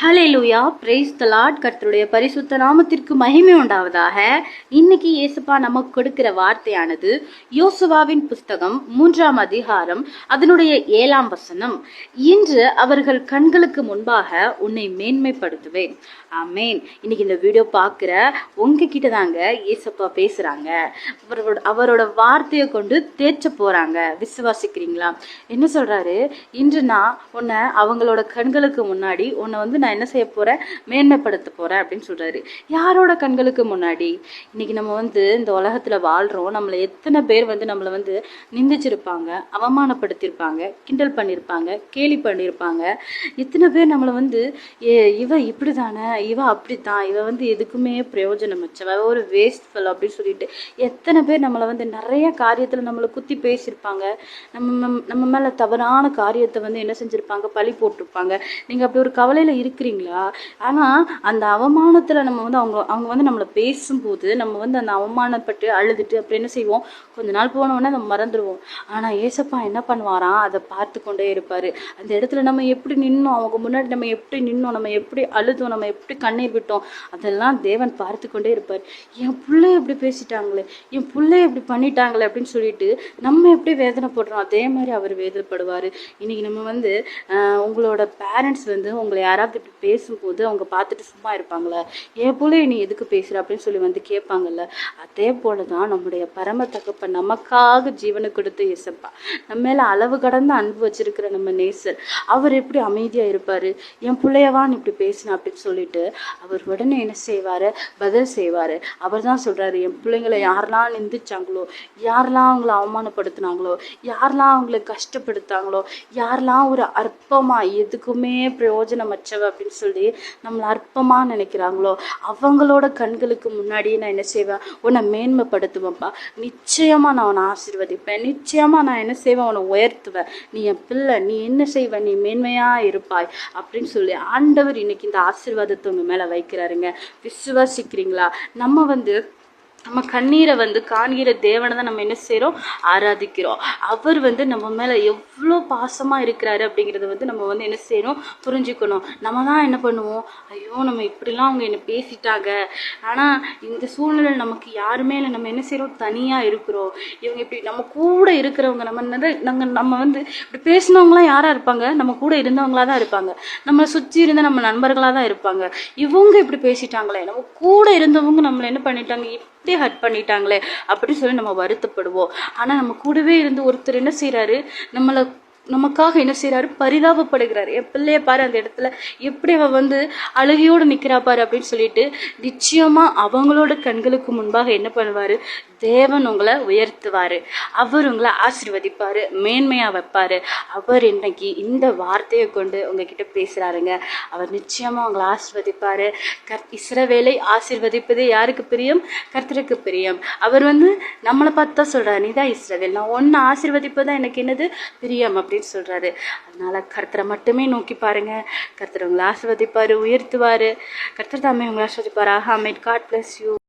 ஹலே லூயா praise the lot கர்த்தருடைய பரிசுத்த நாமத்திற்கு மகிமை உண்டாவதாக. இன்னைக்கு இயேசுப்பா நமக்கு கொடுக்கிற வார்த்தையானது யோசுவாவின் புஸ்தகம் மூன்றாம் அதிகாரம் அதனுடைய ஏழாம் வசனம். இன்று அவர்கள் கண்களுக்கு முன்பாக உன்னை மேன்மைப்படுத்துவேன். ஆமேன். இன்னைக்கு இந்த வீடியோ பார்க்குற உங்ககிட்ட தாங்க இயேசப்பா பேசுகிறாங்க அவரோட அவரோட வார்த்தையை கொண்டு தேய்ச்ச போகிறாங்க விசுவாசிக்கிறீங்களா? என்ன சொல்கிறாரு இன்று நான் உன்னை அவங்களோட கண்களுக்கு முன்னாடி உன்னை வந்து நான் என்ன செய்ய போகிறேன் மேன்மைப்படுத்த போகிறேன் அப்படின்னு சொல்கிறாரு யாரோட கண்களுக்கு முன்னாடி? இன்னைக்கு நம்ம வந்து இந்த உலகத்தில் வாழ்கிறோம் நம்மளை எத்தனை பேர் வந்து நம்மளை வந்து நிந்திச்சிருப்பாங்க அவமானப்படுத்தியிருப்பாங்க கிண்டல் பண்ணியிருப்பாங்க கேலி பண்ணியிருப்பாங்க. எத்தனை பேர் நம்மளை வந்து ஏ இவ இப்படிதானே இவ அப்படித்தான் இவ வந்து எதுக்குமே பிரயோஜனம் வச்சவ ஒரு வேஸ்ட் ஃபெல் அப்படின்னு சொல்லிட்டு எத்தனை பேர் நம்மளை வந்து நிறைய காரியத்தில் நம்மளை குத்தி பேசியிருப்பாங்க. நம்ம நம்ம- மேலே தவறான காரியத்தை வந்து என்ன செஞ்சிருப்பாங்க? பழி போட்டிருப்பாங்க. நீங்கள் அப்படி ஒரு கவலையில் இருக்க இருக்கிறீங்களா ஆனா அந்த அவமானத்துல நம்ம வந்து அவங்க அவங்க வந்து நம்மளை பேசும்போது நம்ம வந்து அந்த அவமானப்பட்டு அழுதுட்டு அப்படி என்ன செய்வோம்? கொஞ்ச நாள் போன நம்ம மறந்துடுவோம். ஆனா ஏசப்பா என்ன பண்ணுவாராம்? அதை பார்த்து கொண்டே இருப்பாரு. அந்த இடத்துல நம்ம எப்படி நின்னோம்? அவங்க முன்னாடி நம்ம எப்படி நின்னோம்? நம்ம எப்படி அழுதோம்? நம்ம எப்படி கண்ணீர் விட்டோம்? அதெல்லாம் தேவன் பார்த்து கொண்டே இருப்பார். என் பிள்ளை எப்படி பேசிட்டாங்களே என் பிள்ளை எப்படி பண்ணிட்டாங்களே அப்படின்னு சொல்லிட்டு நம்ம எப்படி வேதனை போடுறோம்? அதே மாதிரி அவர் வேதனைப்படுவார். இன்னைக்கு நம்ம வந்து உங்களோட பேரண்ட்ஸ் வந்து உங்களை யாராவது இப்படி பேசும்போது அவங்க பார்த்துட்டு சும்மா இருப்பாங்களா என் பிள்ளை நீ எதுக்கு பேசுற? அப்படின்னு சொல்லி வந்து கேட்பாங்கல்ல. அதே போல தான் நம்முடைய பரம தகப்ப நமக்காக ஜீவனை கொடுத்த இசப்பா நம்ம மேல அளவு கடந்த அன்பு வச்சிருக்கிற நம்ம நேசர் அவர் எப்படி அமைதியா இருப்பாரு? என் பிள்ளையவான் இப்படி பேசின அப்படின்னு சொல்லிட்டு அவர் உடனே என்ன செய்வாரு? பதில் செய்வாரு. அவர் தான் சொல்றாரு என் பிள்ளைங்களை யாரெல்லாம் நிந்திச்சாங்களோ யாரெல்லாம் அவங்கள அவமானப்படுத்தினாங்களோ யாரெல்லாம் அவங்கள கஷ்டப்படுத்தாங்களோ யாரெல்லாம் ஒரு அற்பமா எதுக்குமே பிரயோஜனமற்றவ அப்படின்னு சொல்லி நம்மளை அற்பமாக நினைக்கிறாங்களோ அவங்களோட கண்களுக்கு முன்னாடி நான் என்ன செய்வேன்? உன்னை மேன்மைப்படுத்துவேன்ப்பா. நிச்சயமாக நான் உன்னை ஆசீர்வதிப்பேன். நிச்சயமாக நான் என்ன செய்வேன்? உன்னை உயர்த்துவேன். நீ என் பிள்ளை. நீ என்ன செய்வ? நீ மேன்மையாக இருப்பாய் அப்படின்னு சொல்லி ஆண்டவர் இன்னைக்கு இந்த ஆசீர்வாதத்தை உங்கள் மேலே வைக்கிறாருங்க. விசுவாசிக்கிறீங்களா? நம்ம வந்து நம்ம கண்ணீரை வந்து காண்கிற தேவனை தான் நம்ம என்ன செய்கிறோம் ஆராதிக்கிறோம். அவர் வந்து நம்ம மேலே எவ்வளோ பாசமாக இருக்கிறாரு அப்படிங்கிறத வந்து நம்ம வந்து என்ன செய்யணும்? புரிஞ்சுக்கணும். நம்ம தான் என்ன பண்ணுவோம்? ஐயோ நம்ம இப்படிலாம் அவங்க என்ன பேசிட்டாங்க. ஆனால் இந்த சூழ்நிலை நமக்கு யாருமே இல்லை. நம்ம என்ன செய்கிறோம் தனியாக இருக்கிறோம். இவங்க இப்படி நம்ம கூட இருக்கிறவங்க நம்ம என்னது நாங்கள் நம்ம வந்து இப்படி பேசினவங்களாம் யாராக இருப்பாங்க? நம்ம கூட இருந்தவங்களாக தான் இருப்பாங்க. நம்மளை சுற்றி இருந்த நம்ம நண்பர்களாக தான் இருப்பாங்க. இவங்க இப்படி பேசிட்டாங்களே. நம்ம கூட இருந்தவங்க நம்மளை என்ன பண்ணிட்டாங்க? இப்படி ஹர்ட் பண்ணிட்டாங்களே அப்படின்னு சொல்லி நம்ம வருத்தப்படுவோம். ஆனால் நம்ம கூடவே இருந்து ஒருத்தர் என்ன செய்கிறாரு நம்மளை நமக்காக என்ன செய்கிறாரு பரிதாபப்படுகிறாரு. என் பிள்ளைய பாரு அந்த இடத்துல எப்படி அவள் வந்து அழுகையோடு நிற்கிறா பாரு அப்படின்னு சொல்லிட்டு நிச்சயமாக அவங்களோட கண்களுக்கு முன்பாக என்ன பண்ணுவாரு? தேவன் உங்களை உயர்த்துவாரு. அவர் உங்களை ஆசீர்வதிப்பாரு மேன்மையா வைப்பாரு. அவர் இன்னைக்கு இந்த வார்த்தையை கொண்டு உங்ககிட்ட பேசுறாருங்க. அவர் நிச்சயமா உங்களை ஆசீர்வதிப்பாரு. கர் இஸ்ரவேலை ஆசிர்வதிப்பது யாருக்கு பிரியம்? கர்த்தருக்கு பிரியம். அவர் வந்து நம்மளை பார்த்து தான் சொல்றாரு நீதான் இஸ்ரவேல். நான் ஒன்னு ஆசீர்வதிப்பதான் எனக்கு என்னது பிரியம்? அப்படின்னு சொல்றாரு. அதனால கர்த்தரை மட்டுமே நோக்கி பாருங்க. கர்த்தர் உங்களை ஆசிர்வதிப்பார் உயர்த்துவாரு. கர்த்தர் தாமே உங்களை ஆசீர்வதிப்பாரு. ஆஹா மேட் காட் பிளஸ் யூ